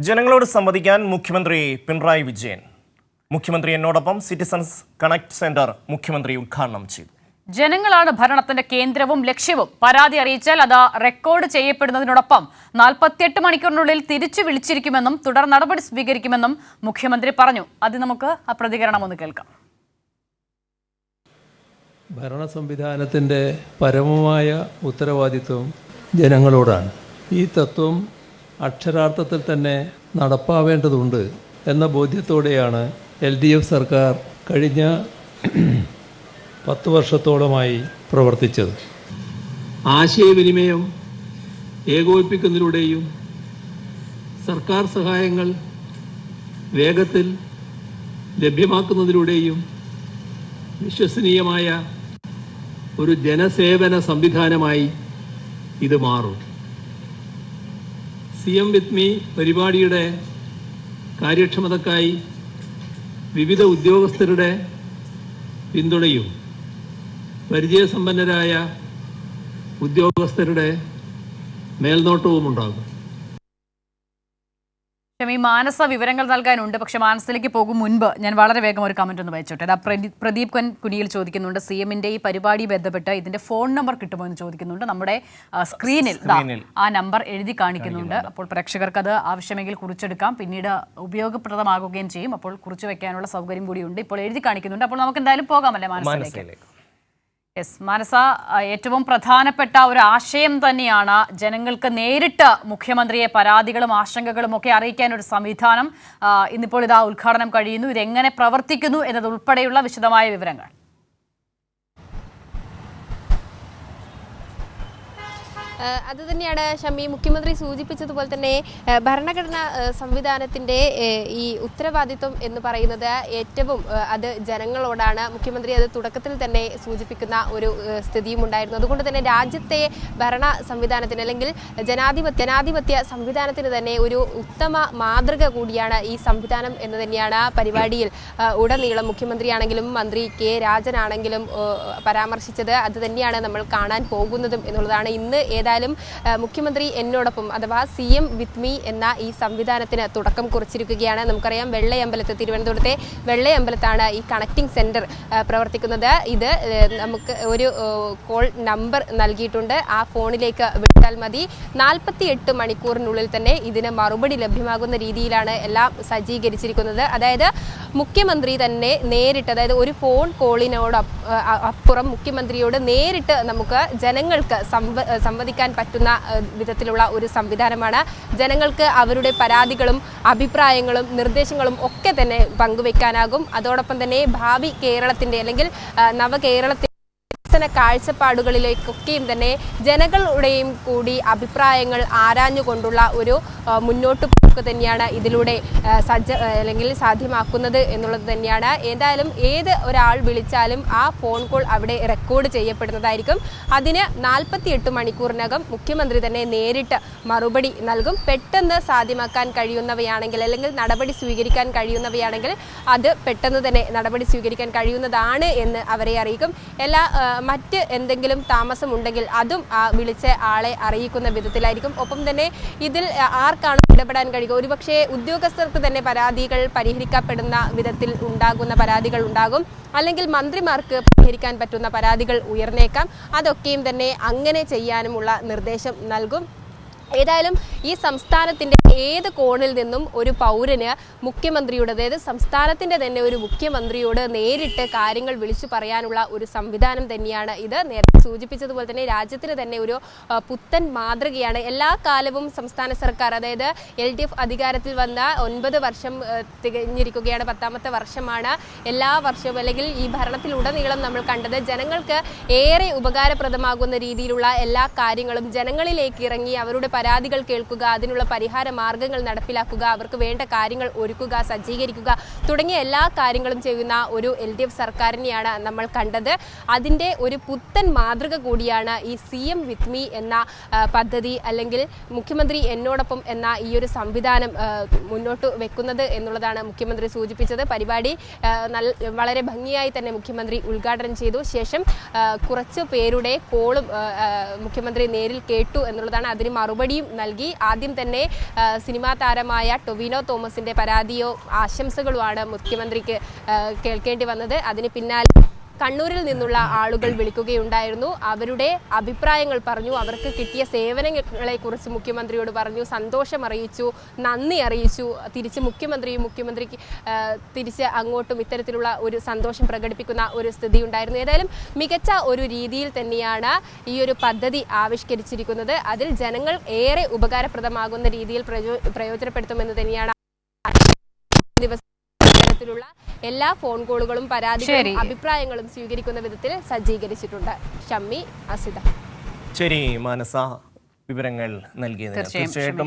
ജനങ്ങളോട് സംവദിക്കാൻ മുഖ്യമന്ത്രി പിണറായി വിജയൻ. മുഖ്യമന്ത്രി എന്നോടൊപ്പം സിറ്റിസൺസ് കണക്ട് സെന്റർ മുഖ്യമന്ത്രി ഉദ്ഘാടനം ചെയ്തു. ജനങ്ങളാണ് ഭരണത്തിന്റെ കേന്ദ്രവും ലക്ഷ്യവും. പരാതി അറിയിച്ചാൽ അത് റെക്കോർഡ് ചെയ്യപ്പെടുന്നതിനോടൊപ്പം നാൽപ്പത്തിയെട്ട് മണിക്കൂറിനുള്ളിൽ തിരിച്ചു വിളിച്ചിരിക്കുമെന്നും തുടർ നടപടി സ്വീകരിക്കുമെന്നും മുഖ്യമന്ത്രി പറഞ്ഞു. അത് നമുക്ക് ആ പ്രതികരണം ഒന്ന് കേൾക്കാം. ഭരണ സംവിധാനത്തിന്റെ പരമമായ ഉത്തരവാദിത്വം ജനങ്ങളോടാണ്. ഈ തത്വം അക്ഷരാർത്ഥത്തിൽ തന്നെ നടപ്പാവേണ്ടതുണ്ട് എന്ന ബോധ്യത്തോടെയാണ് എൽ ഡി എഫ് സർക്കാർ കഴിഞ്ഞ പത്ത് വർഷത്തോളമായി പ്രവർത്തിച്ചത്. ആശയവിനിമയം ഏകോപിപ്പിക്കുന്നതിലൂടെയും സർക്കാർ സഹായങ്ങൾ വേഗത്തിൽ ലഭ്യമാക്കുന്നതിലൂടെയും വിശ്വസനീയമായ ഒരു ജനസേവന സംവിധാനമായി ഇത് മാറും. സി എം വിത്ത് മീ പരിപാടിയുടെ കാര്യക്ഷമതക്കായി വിവിധ ഉദ്യോഗസ്ഥരുടെ പിന്തുണയും പരിചയസമ്പന്നരായ ഉദ്യോഗസ്ഥരുടെ മേൽനോട്ടവും ഉണ്ടാകും ക്ഷമി മാനസ വിവരങ്ങൾ നൽകാനുണ്ട്. പക്ഷെ മാനസത്തിലേക്ക് പോകും മുൻപ് ഞാൻ വളരെ വേഗം ഒരു കമന്റ് ഒന്ന് വായിച്ചോട്ടെ. അതാ പ്രദീപ് പ്രദീപ് കൊൻ കുനിയിൽ ചോദിക്കുന്നുണ്ട് സി എമ്മിന്റെ ഈ പരിപാടി ബന്ധപ്പെട്ട് ഇതിന്റെ ഫോൺ നമ്പർ കിട്ടുമോ എന്ന് ചോദിക്കുന്നുണ്ട്. നമ്മുടെ സ്ക്രീനിൽ ആ നമ്പർ എഴുതി കാണിക്കുന്നുണ്ട്. അപ്പോൾ പ്രേക്ഷകർക്ക് അത് ആവശ്യമെങ്കിൽ കുറിച്ചെടുക്കാം. പിന്നീട് ഉപയോഗപ്രദമാകുകയും ചെയ്യും. അപ്പോൾ കുറിച്ചു വെക്കാനുള്ള സൗകര്യം കൂടിയുണ്ട്. ഇപ്പോൾ എഴുതി കാണിക്കുന്നുണ്ട്. അപ്പോൾ നമുക്ക് എന്തായാലും പോകാമല്ലേ മാനസത്തിലേക്ക് യെസ് മനസ ഏറ്റവും പ്രധാനപ്പെട്ട ഒരു ആശയം തന്നെയാണ് ജനങ്ങൾക്ക് നേരിട്ട് മുഖ്യമന്ത്രിയെ പരാതികളും ആശങ്കകളും ഒക്കെ അറിയിക്കാൻ ഒരു സംവിധാനം ഇന്നിപ്പോൾ ഇതാ ഉദ്ഘാടനം കഴിയുന്നു. ഇതെങ്ങനെ പ്രവർത്തിക്കുന്നു എന്നതുൾപ്പെടെയുള്ള വിശദമായ വിവരങ്ങൾ. അത് തന്നെയാണ് ഷമി മുഖ്യമന്ത്രി സൂചിപ്പിച്ചതുപോലെ തന്നെ ഭരണഘടനാ സംവിധാനത്തിന്റെ ഈ ഉത്തരവാദിത്വം എന്ന് പറയുന്നത് ഏറ്റവും അത് ജനങ്ങളോടാണ് മുഖ്യമന്ത്രി അത് തുടക്കത്തിൽ തന്നെ സൂചിപ്പിക്കുന്ന ഒരു സ്ഥിതിയും ഉണ്ടായിരുന്നു അതുകൊണ്ട് തന്നെ രാജ്യത്തെ ഭരണ സംവിധാനത്തിന് അല്ലെങ്കിൽ ജനാധിപത്യ ജനാധിപത്യ സംവിധാനത്തിന് തന്നെ ഒരു ഉത്തമ മാതൃക കൂടിയാണ് ഈ സംവിധാനം എന്ന് തന്നെയാണ് പരിപാടിയിൽ ഉടനീളം മുഖ്യമന്ത്രിയാണെങ്കിലും മന്ത്രി കെ രാജനാണെങ്കിലും പരാമർശിച്ചത്. അത് തന്നെയാണ് നമ്മൾ കാണാൻ പോകുന്നതും എന്നുള്ളതാണ്. ഇന്ന് ഏതായാലും മുഖ്യമന്ത്രി എന്നോടൊപ്പം അഥവാ സി എം വിത്ത് മീ എന്ന ഈ സംവിധാനത്തിന് തുടക്കം കുറിച്ചിരിക്കുകയാണ്. നമുക്കറിയാം വെള്ളയമ്പലത്ത് തിരുവനന്തപുരത്തെ വെള്ളയമ്പലത്താണ് ഈ കണക്റ്റിംഗ് സെന്റർ പ്രവർത്തിക്കുന്നത്. ഇത് നമുക്ക് ഒരു കോൾ നമ്പർ നൽകിയിട്ടുണ്ട്. ആ ഫോണിലേക്ക് വിട്ടാൽ മതി. നാൽപ്പത്തി എട്ട് മണിക്കൂറിനുള്ളിൽ തന്നെ ഇതിന് മറുപടി ലഭ്യമാകുന്ന രീതിയിലാണ് എല്ലാം സജ്ജീകരിച്ചിരിക്കുന്നത്. അതായത് മുഖ്യമന്ത്രി തന്നെ നേരിട്ട് അതായത് ഒരു ഫോൺ കോളിനോട് അപ്പുറം മുഖ്യമന്ത്രിയോട് നേരിട്ട് നമുക്ക് ജനങ്ങൾക്ക് സംവ സംവദിക്കാൻ പറ്റുന്ന വിധത്തിലുള്ള ഒരു സംവിധാനമാണ്. ജനങ്ങൾക്ക് അവരുടെ പരാതികളും അഭിപ്രായങ്ങളും നിർദ്ദേശങ്ങളും ഒക്കെ തന്നെ പങ്കുവെക്കാനാകും. അതോടൊപ്പം തന്നെ ഭാവി കേരളത്തിന്റെ അല്ലെങ്കിൽ ഏഹ്, നവകേരളത്തിൽ വികസന കാഴ്ചപ്പാടുകളിലേക്കൊക്കെയും തന്നെ ജനങ്ങളുടെയും കൂടി അഭിപ്രായങ്ങൾ ആരാഞ്ഞുകൊണ്ടുള്ള ഒരു മുന്നോട്ട് പോക്ക് തന്നെയാണ് ഇതിലൂടെ സജ്ജ അല്ലെങ്കിൽ സാധ്യമാക്കുന്നത് എന്നുള്ളത് തന്നെയാണ്. ഏതായാലും ഏത് ഒരാൾ വിളിച്ചാലും ആ ഫോൺ കോൾ അവിടെ റെക്കോർഡ് ചെയ്യപ്പെടുന്നതായിരിക്കും. അതിന് നാൽപ്പത്തിയെട്ട് മണിക്കൂറിനകം മുഖ്യമന്ത്രി തന്നെ നേരിട്ട് മറുപടി നൽകും. പെട്ടെന്ന് സാധ്യമാക്കാൻ കഴിയുന്നവയാണെങ്കിൽ അല്ലെങ്കിൽ നടപടി സ്വീകരിക്കാൻ കഴിയുന്നവയാണെങ്കിൽ അത് പെട്ടെന്ന് തന്നെ നടപടി സ്വീകരിക്കാൻ കഴിയുന്നതാണ് എന്ന് അവരെ അറിയിക്കും. എല്ലാ മറ്റ് എന്തെങ്കിലും താമസമുണ്ടെങ്കിൽ അതും ആ വിളിച്ച ആളെ അറിയിക്കുന്ന വിധത്തിലായിരിക്കും. ഒപ്പം തന്നെ ഇതിൽ ആർക്കാണ് ഇടപെടാൻ കഴിയുക? ഒരുപക്ഷെ ഉദ്യോഗസ്ഥർക്ക് തന്നെ പരാതികൾ പരിഹരിക്കപ്പെടുന്ന വിധത്തിൽ ഉണ്ടാകുന്ന പരാതികൾ ഉണ്ടാകും. അല്ലെങ്കിൽ മന്ത്രിമാർക്ക് പരിഹരിക്കാൻ പറ്റുന്ന പരാതികൾ ഉയർന്നേക്കാം. അതൊക്കെയും തന്നെ അങ്ങനെ ചെയ്യാനുമുള്ള നിർദ്ദേശം നൽകും. ഏതായാലും ഈ സംസ്ഥാനത്തിന്റെ ഏത് കോണിൽ നിന്നും ഒരു പൗരന് മുഖ്യമന്ത്രിയുടെ അതായത് സംസ്ഥാനത്തിന്റെ തന്നെ ഒരു മുഖ്യമന്ത്രിയോട് നേരിട്ട് കാര്യങ്ങൾ വിളിച്ചു പറയാനുള്ള ഒരു സംവിധാനം തന്നെയാണ് ഇത്. നേരത്തെ സൂചിപ്പിച്ചതുപോലെ തന്നെ രാജ്യത്തിന് തന്നെ ഒരു പുത്തൻ മാതൃകയാണ്. എല്ലാ കാലവും സംസ്ഥാന സർക്കാർ അതായത് എൽ ഡി എഫ് അധികാരത്തിൽ വന്ന ഒൻപത് വർഷം തികഞ്ഞിരിക്കുകയാണ് പത്താമത്തെ വർഷമാണ്. എല്ലാ വർഷവും അല്ലെങ്കിൽ ഈ ഭരണത്തിലുടനീളം നമ്മൾ കണ്ടത് ജനങ്ങൾക്ക് ഏറെ ഉപകാരപ്രദമാകുന്ന രീതിയിലുള്ള എല്ലാ കാര്യങ്ങളും ജനങ്ങളിലേക്ക് ഇറങ്ങി അവരുടെ പരാതികൾ കേൾക്കുക അതിനുള്ള പരിഹാര മാർഗങ്ങൾ നടപ്പിലാക്കുക അവർക്ക് വേണ്ട കാര്യങ്ങൾ ഒരുക്കുക സജ്ജീകരിക്കുക തുടങ്ങിയ എല്ലാ കാര്യങ്ങളും ചെയ്യുന്ന ഒരു എൽ ഡി എഫ് സർക്കാരിനെയാണ് നമ്മൾ കണ്ടത്. അതിന്റെ ഒരു പുത്തൻ മാതൃക കൂടിയാണ് ഈ സി എം വിത്ത് മീ എന്ന പദ്ധതി അല്ലെങ്കിൽ മുഖ്യമന്ത്രി എന്നോടൊപ്പം എന്ന ഈ ഒരു സംവിധാനം മുന്നോട്ട് വെക്കുന്നത് എന്നുള്ളതാണ് മുഖ്യമന്ത്രി സൂചിപ്പിച്ചത്. പരിപാടി വളരെ ഭംഗിയായി തന്നെ മുഖ്യമന്ത്രി ഉദ്ഘാടനം ചെയ്തു. ശേഷം കുറച്ച് പേരുടെ കോളും മുഖ്യമന്ത്രി നേരിൽ കേട്ടു എന്നുള്ളതാണ് അതിന് മറുപടി മറുപടിയും നൽകി. ആദ്യം തന്നെ സിനിമാ താരമായ ടൊവിനോ തോമസിന്റെ പരാതിയോ ആശംസകളുമാണ് മുഖ്യമന്ത്രിക്ക് കേൾക്കേണ്ടി വന്നത്. അതിന് പിന്നാലെ കണ്ണൂരിൽ നിന്നുള്ള ആളുകൾ വിളിക്കുകയുണ്ടായിരുന്നു. അവരുടെ അഭിപ്രായങ്ങൾ പറഞ്ഞു. അവർക്ക് കിട്ടിയ സേവനങ്ങളെ കുറിച്ച് മുഖ്യമന്ത്രിയോട് പറഞ്ഞു. സന്തോഷം അറിയിച്ചു. നന്ദി അറിയിച്ചു. തിരിച്ച് മുഖ്യമന്ത്രിയും മുഖ്യമന്ത്രിക്ക് തിരിച്ച് അങ്ങോട്ടും ഇത്തരത്തിലുള്ള ഒരു സന്തോഷം പ്രകടിപ്പിക്കുന്ന ഒരു സ്ഥിതി ഉണ്ടായിരുന്നു. ഏതായാലും മികച്ച ഒരു രീതിയിൽ തന്നെയാണ് ഈ ഒരു പദ്ധതി ആവിഷ്കരിച്ചിരിക്കുന്നത്. അതിൽ ജനങ്ങൾ ഏറെ ഉപകാരപ്രദമാകുന്ന രീതിയിൽ പ്രയോ- പ്രയോജനപ്പെടുത്തുമെന്ന് തന്നെയാണ് ദിവസം ഇത്തരത്തിലുള്ള എല്ലാ ഫോൺ കോളുകളും പരാതികളും അഭിപ്രായങ്ങളും സ്വീകരിക്കുന്ന വിധത്തിൽ സജ്ജീകരിച്ചിട്ടുണ്ട്. ഷമ്മി അസിത. ശരി മാനസ വിവരങ്ങൾ നൽകിയത് തീർച്ചയായിട്ടും